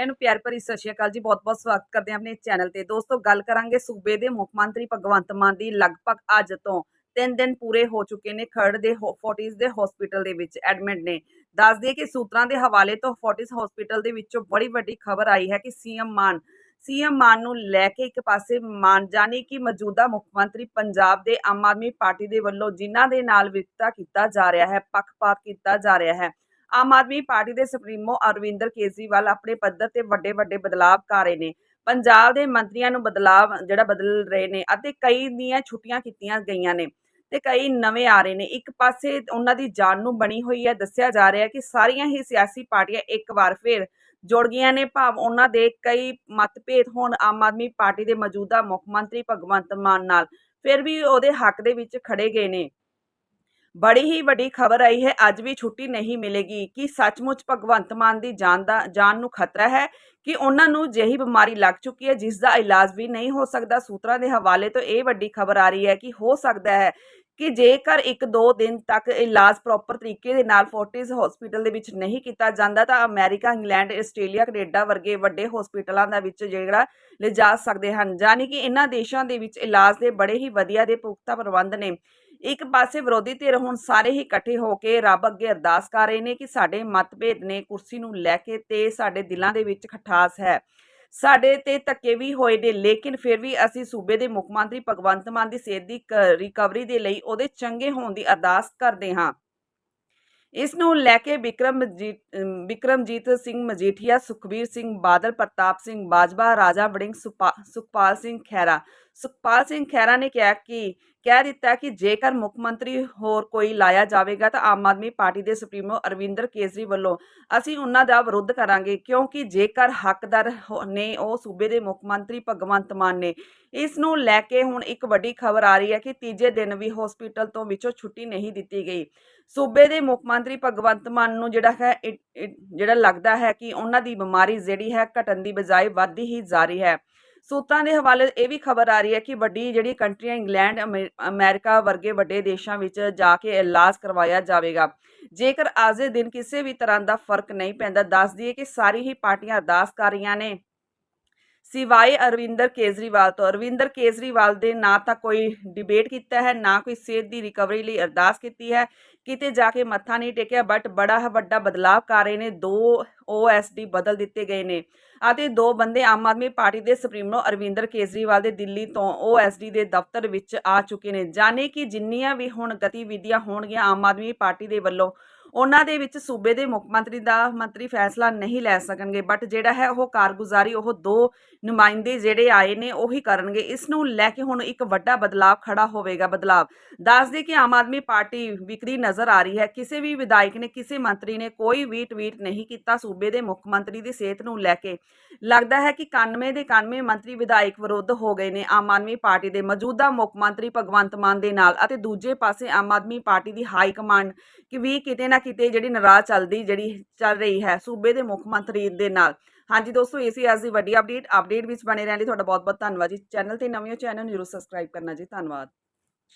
ਸਾਰਿਆਂ ਨੂੰ ਪਿਆਰ ਭਰੀ ਸਤਿ ਸ਼੍ਰੀ ਅਕਾਲ ਜੀ, ਬਹੁਤ-ਬਹੁਤ ਸਵਾਗਤ ਕਰਦੇ ਹਾਂ ਆਪਣੇ ਚੈਨਲ ਤੇ। ਦੋਸਤੋ, ਗੱਲ ਕਰਾਂਗੇ ਸੂਬੇ ਦੇ ਮੁੱਖ ਮੰਤਰੀ ਭਗਵੰਤ ਮਾਨ ਦੀ। ਲਗਭਗ ਅੱਜ ਤੋਂ 3 ਦਿਨ ਪੂਰੇ ਹੋ ਚੁੱਕੇ ਨੇ ਖਰੜ ਦੇ ਫੋਰਟਿਸ ਦੇ ਹਸਪੀਟਲ ਦੇ ਵਿੱਚ ਐਡਮਿਟ ਨੇ। ਦੱਸ ਦਈਏ ਕਿ ਸੂਤਰਾਂ ਦੇ ਹਵਾਲੇ ਤੋਂ ਫੋਰਟਿਸ ਹਸਪੀਟਲ ਦੇ ਵਿੱਚੋਂ ਬੜੀ ਵੱਡੀ ਖਬਰ ਆਈ ਹੈ ਕਿ ਸੀਐਮ ਮਾਨ ਸੀਐਮ ਮਾਨ ਨੂੰ ਲੈ ਕੇ ਇੱਕ ਪਾਸੇ ਮਾਨ ਜਾਣੀ ਕਿ ਮੌਜੂਦਾ ਮੁੱਖ ਮੰਤਰੀ ਪੰਜਾਬ ਦੇ ਆਮ ਆਦਮੀ ਪਾਰਟੀ ਦੇ ਵੱਲੋਂ ਜਿਨ੍ਹਾਂ ਦੇ ਨਾਲ ਵਿਤਕਰਾ ਕੀਤਾ ਜਾ ਰਿਹਾ ਹੈ, ਪੱਖਪਾਤ ਕੀਤਾ ਜਾ ਰਿਹਾ ਹੈ। ਆਮ ਆਦਮੀ ਪਾਰਟੀ ਦੇ ਸੁਪਰੀਮੋ ਅਰਵਿੰਦਰ ਕੇਜਰੀਵਾਲ ਆਪਣੇ ਪੱਧਰ ਤੇ ਵੱਡੇ ਵੱਡੇ ਬਦਲਾਅ ਕਰ ਰਹੇ ਨੇ। ਪੰਜਾਬ ਦੇ ਮੰਤਰੀਆਂ ਨੂੰ ਬਦਲਾਅ ਜਿਹੜਾ ਬਦਲ ਰਹੇ ਨੇ ਅਤੇ ਕਈ ਦੀਆਂ ਛੁੱਟੀਆਂ ਕੀਤੀਆਂ ਗਈਆਂ ਨੇ ਤੇ ਕਈ ਨਵੇਂ ਆ ਰਹੇ ਨੇ। ਇੱਕ ਪਾਸੇ ਉਹਨਾਂ ਦੀ ਜਾਨ ਨੂੰ ਬਣੀ ਹੋਈ ਹੈ, ਦੱਸਿਆ ਜਾ ਰਿਹਾ ਹੈ ਕਿ ਸਾਰੀਆਂ ਹੀ ਸਿਆਸੀ ਪਾਰਟੀਆਂ ਇੱਕ ਵਾਰ ਫਿਰ ਜੁੜ ਗਈਆਂ ਨੇ। ਭਾਵ ਉਹਨਾਂ ਦੇ ਕਈ ਮਤਭੇਦ ਹੋਣ, ਆਮ ਆਦਮੀ ਪਾਰਟੀ ਦੇ ਮੌਜੂਦਾ ਮੁੱਖ ਮੰਤਰੀ ਭਗਵੰਤ ਮਾਨ ਨਾਲ ਫਿਰ ਵੀ ਉਹਦੇ ਹੱਕ ਦੇ ਵਿੱਚ ਖੜੇ ਗਏ ਨੇ। ਬੜੀ ਹੀ ਵੱਡੀ ਖਬਰ ਆਈ ਹੈ, ਅੱਜ ਵੀ ਛੁੱਟੀ ਨਹੀਂ ਮਿਲੇਗੀ, ਕਿ ਸੱਚਮੁੱਚ ਭਗਵੰਤ ਮਾਨ ਦੀ ਜਾਨ ਦਾ, ਜਾਨ ਨੂੰ ਖਤਰਾ ਹੈ ਕਿ ਉਹਨਾਂ ਨੂੰ ਜਿਹੀ ਬਿਮਾਰੀ ਲੱਗ ਚੁੱਕੀ ਹੈ ਜਿਸ ਦਾ ਇਲਾਜ ਵੀ ਨਹੀਂ ਹੋ ਸਕਦਾ? ਸੂਤਰਾਂ ਦੇ ਹਵਾਲੇ ਤੋਂ ਇਹ ਵੱਡੀ ਖਬਰ ਆ ਰਹੀ ਹੈ ਕਿ ਹੋ ਸਕਦਾ ਹੈ ਕਿ ਜੇਕਰ ਇੱਕ ਦੋ ਦਿਨ ਤੱਕ ਇਲਾਜ ਪ੍ਰੋਪਰ ਤਰੀਕੇ ਦੇ ਨਾਲ ਫੋਰਟਿਸ ਹਸਪੀਟਲ ਦੇ ਵਿੱਚ ਨਹੀਂ ਕੀਤਾ ਜਾਂਦਾ, ਤਾਂ ਅਮਰੀਕਾ ਇੰਗਲੈਂਡ ਆਸਟ੍ਰੇਲੀਆ ਕੈਨੇਡਾ ਵਰਗੇ ਵੱਡੇ ਹਸਪੀਟਲਾਂ ਦਾ ਵਿੱਚ ਜਿਹੜਾ ਲਿਜਾ ਸਕਦੇ ਹਨ। ਯਾਨੀ ਕਿ ਇਹਨਾਂ ਦੇਸ਼ਾਂ ਦੇ ਵਿੱਚ ਇਲਾਜ ਦੇ ਬੜੇ ਹੀ ਵਧੀਆ ਦੇ ਪੁਖਤਾ ਪ੍ਰਬੰਧ ਨੇ। ਇੱਕ ਪਾਸੇ ਵਿਰੋਧੀ ਧਿਰ ਹੁਣ ਸਾਰੇ ਹੀ ਇਕੱਠੇ ਹੋ ਕੇ ਰੱਬ ਅੱਗੇ ਅਰਦਾਸ ਕਰ ਰਹੇ ਨੇ ਕਿ ਸਾਡੇ ਮਤਭੇਦ ਨੇ ਕੁਰਸੀ ਨੂੰ ਲੈ ਕੇ ਤੇ ਸਾਡੇ ਦਿਲਾਂ ਦੇ ਵਿੱਚ ਖਟਾਸ ਹੈ। ਸਾਡੇ ਤੇ ਧੱਕੇ ਵੀ ਹੋਏ ਨੇ ਲੇਕਿਨ ਫਿਰ ਵੀ ਅਸੀਂ ਸੂਬੇ ਦੇ ਮੁੱਖ ਮੰਤਰੀ ਭਗਵੰਤ ਮਾਨ ਦੀ ਸਿਹਤ ਦੀ ਰਿਕਵਰੀ ਦੇ ਲਈ ਉਹਦੇ ਚੰਗੇ ਹੋਣ ਦੀ ਅਰਦਾਸ ਕਰਦੇ ਹਾਂ। ਇਸ ਨੂੰ ਲੈ ਕੇ ਵਿਕਰਮਜੀਤ ਅਮ, ਵਿਕਰਮਜੀਤ ਸਿੰਘ ਮਜੀਠੀਆ ਸੁਖਬੀਰ ਸਿੰਘ ਬਾਦਲ ਪ੍ਰਤਾਪ ਸਿੰਘ ਬਾਜਵਾ ਰਾਜਾ ਵੜਿੰਗ ਸੁਪਾ- ਸੁਖਪਾਲ ਸਿੰਘ ਖਹਿਰਾ ਸੁਖਪਾਲ ਸਿੰਘ ਖਹਿਰਾ ਨੇ ਕਿਹਾ ਕਿ, ਕਹਿ ਦਿੱਤਾ ਕਿ ਜੇਕਰ ਮੁੱਖ ਮੰਤਰੀ ਹੋਰ ਕੋਈ ਲਾਇਆ ਜਾਵੇਗਾ ਤਾਂ ਆਮ ਆਦਮੀ ਪਾਰਟੀ ਦੇ ਸੁਪਰੀਮੋ ਅਰਵਿੰਦਰ ਕੇਜਰੀ ਵੱਲੋਂ ਅਸੀਂ ਉਹਨਾਂ ਦਾ ਵਿਰੋਧ ਕਰਾਂਗੇ, ਕਿਉਂਕਿ ਜੇਕਰ ਹੱਕਦਾਰ ਨੇ ਉਹ ਸੂਬੇ ਦੇ ਮੁੱਖ ਮੰਤਰੀ ਭਗਵੰਤ ਮਾਨ ਨੇ। ਇਸ ਨੂੰ ਲੈ ਕੇ ਹੁਣ ਇੱਕ ਵੱਡੀ ਖਬਰ ਆ ਰਹੀ ਹੈ ਕਿ ਤੀਜੇ ਦਿਨ ਵੀ ਹਸਪੀਟਲ ਤੋਂ ਵਿੱਚੋਂ ਛੁੱਟੀ ਨਹੀਂ ਦਿੱਤੀ ਗਈ। ਸੂਬੇ ਦੇ ਮੁੱਖ ਮੰਤਰੀ ਭਗਵੰਤ ਮਾਨ ਨੂੰ ਜਿਹੜਾ ਹੈ ਇਹ- ਜਿਹੜਾ ਲੱਗਦਾ ਹੈ ਕਿ ਉਹਨਾਂ ਦੀ ਬਿਮਾਰੀ ਜਿਹੜੀ ਹੈ, ਘਟਣ ਦੀ ਬਜਾਏ ਵੱਧਦੀ ਹੀ ਜਾ ਰਹੀ ਹੈ। ਸੂਤਰਾਂ ਦੇ ਹਵਾਲੇ ਇਹ ਵੀ ਖਬਰ ਆ ਰਹੀ ਹੈ ਕਿ ਵੱਡੀ ਜਿਹੜੀ ਕੰਟਰੀਆਂ ਇੰਗਲੈਂਡ, ਅਮੇ- ਅਮਰੀਕਾ ਵਰਗੇ ਵੱਡੇ ਦੇਸ਼ਾਂ ਵਿੱਚ ਜਾ ਕੇ ਇਲਾਜ ਕਰਵਾਇਆ ਜਾਵੇਗਾ। ਜੇਕਰ ਅੱਜ ਦੇ ਦਿਨ ਕਿਸੇ ਵੀ ਤਰ੍ਹਾਂ ਦਾ ਫ਼ਰਕ ਨਹੀਂ ਪੈਂਦਾ, ਦੱਸ ਦਈਏ ਕਿ ਸਾਰੀ ਹੀ ਪਾਰਟੀਆਂ ਅਰਦਾਸ ਕਰ ਰਹੀਆਂ ਨੇ। ਸਿਵਾਏ ਅਰਵਿੰਦਰ ਕੇਜਰੀਵਾਲ ਤੋਂ। ਅਰਵਿੰਦਰ ਕੇਜਰੀਵਾਲ ਦੇ ਨਾ ਤਾਂ ਕੋਈ ਡਿਬੇਟ ਕੀਤਾ ਹੈ, ਨਾ ਕੋਈ ਸਿਹਤ ਦੀ ਰਿਕਵਰੀ ਲਈ ਅਰਦਾਸ ਕੀਤੀ ਹੈ। ਕਿਤੇ ਜਾ ਕੇ ਮੱਥਾ ਨਹੀਂ ਟੇਕਿਆ ਬਟ ਬੜਾ ਵੱਡਾ ਬਦਲਾਅ ਕਰ ਰਹੇ ਨੇ। ਦੋ ਓਐਸਡੀ ਬਦਲ ਦਿੱਤੇ ਗਏ ਨੇ। ਅਤੇ ਦੋ ਬੰਦੇ ਆਮ ਆਦਮੀ ਪਾਰਟੀ ਦੇ ਸੁਪਰੀਮੋ ਅਰਵਿੰਦਰ ਕੇਜਰੀਵਾਲ ਦੇ ਦਿੱਲੀ ਤੋਂ ਓਐਸਡੀ ਦੇ ਦਫ਼ਤਰ ਵਿੱਚ ਆ ਚੁੱਕੇ ਨੇ। ਜਾਣੇ ਕਿ ਜਿੰਨੀਆਂ ਵੀ ਹੁਣ ਗਤੀਵਿਧੀਆਂ ਹੋਣਗੀਆਂ ਆਮ ਆਦਮੀ ਪਾਰਟੀ ਦੇ ਵੱਲੋਂ ਉਹਨਾਂ ਦੇ ਵਿੱਚ ਸੂਬੇ ਦੇ ਮੁੱਖ ਮੰਤਰੀ ਦਾ ਮੰਤਰੀ ਫੈਸਲਾ ਨਹੀਂ ਲੈ ਸਕਣਗੇ ਬਟ ਜਿਹੜਾ ਹੈ ਉਹ ਕਾਰਗੁਜ਼ਾਰੀ ਉਹ ਦੋ ਨੁਮਾਇੰਦੇ ਜਿਹੜੇ ਆਏ ਨੇ ਉਹੀ ਕਰਨਗੇ। ਇਸ ਨੂੰ ਲੈ ਕੇ ਹੁਣ ਇੱਕ ਵੱਡਾ ਬਦਲਾਅ ਖੜਾ ਹੋਵੇਗਾ ਬਦਲਾਅ ਦੱਸ ਦੇ ਕਿ ਆਮ ਆਦਮੀ ਪਾਰਟੀ ਵਿਕਰੀ ਨਜ਼ਰ ਆ ਰਹੀ ਹੈ। ਕਿਸੇ ਵੀ ਵਿਧਾਇਕ ਨੇ, ਕਿਸੇ ਮੰਤਰੀ ਨੇ ਕੋਈ ਵੀ ਟਵੀਟ ਨਹੀਂ ਕੀਤਾ ਸੂਬੇ ਦੇ ਮੁੱਖ ਮੰਤਰੀ ਦੀ ਸਿਹਤ ਨੂੰ ਲੈ ਕੇ। ਲੱਗਦਾ ਹੈ ਕਿ 91 ਦੇ 91 ਮੰਤਰੀ ਵਿਧਾਇਕ ਵਿਰੁੱਧ ਹੋ ਗਏ ਨੇ ਆਮ ਆਦਮੀ ਪਾਰਟੀ ਦੇ ਮੌਜੂਦਾ ਮੁੱਖ ਮੰਤਰੀ ਭਗਵੰਤ ਮਾਨ ਦੇ ਨਾਲ ਅਤੇ ਦੂਜੇ ਪਾਸੇ ਆਮ ਆਦਮੀ ਪਾਰਟੀ ਦੀ ਹਾਈ ਕਮਾਂਡ ਕਿ ਵੀ ਕਿਤੇ ਨਾ ਕਿਤੇ ਜਿਹੜੀ ਨਾਰਾਜ਼ ਚੱਲਦੀ, ਜਿਹੜੀ ਚੱਲ ਰਹੀ ਹੈ ਸੂਬੇ ਦੇ ਮੁੱਖ ਮੰਤਰੀ ਦੇ ਨਾਲ। ਹਾਂਜੀ ਦੋਸਤੋ ਇਹ ਅੱਜ ਦੀ ਵੱਡੀ ਅਪਡੇਟ ਅਪਡੇਟ ਵਿੱਚ ਬਣੇ ਰਹਿਣ ਲਈ ਤੁਹਾਡਾ ਬਹੁਤ ਬਹੁਤ ਧੰਨਵਾਦ ਜੀ। ਚੈਨਲ ਤੇ ਨਵੇਂ ਹੋ ਚੈਨਲ ਨੂੰ ਜਰੂਰ ਸਬਸਕ੍ਰਾਈਬ ਕਰਨਾ ਜੀ। ਧੰਨਵਾਦ।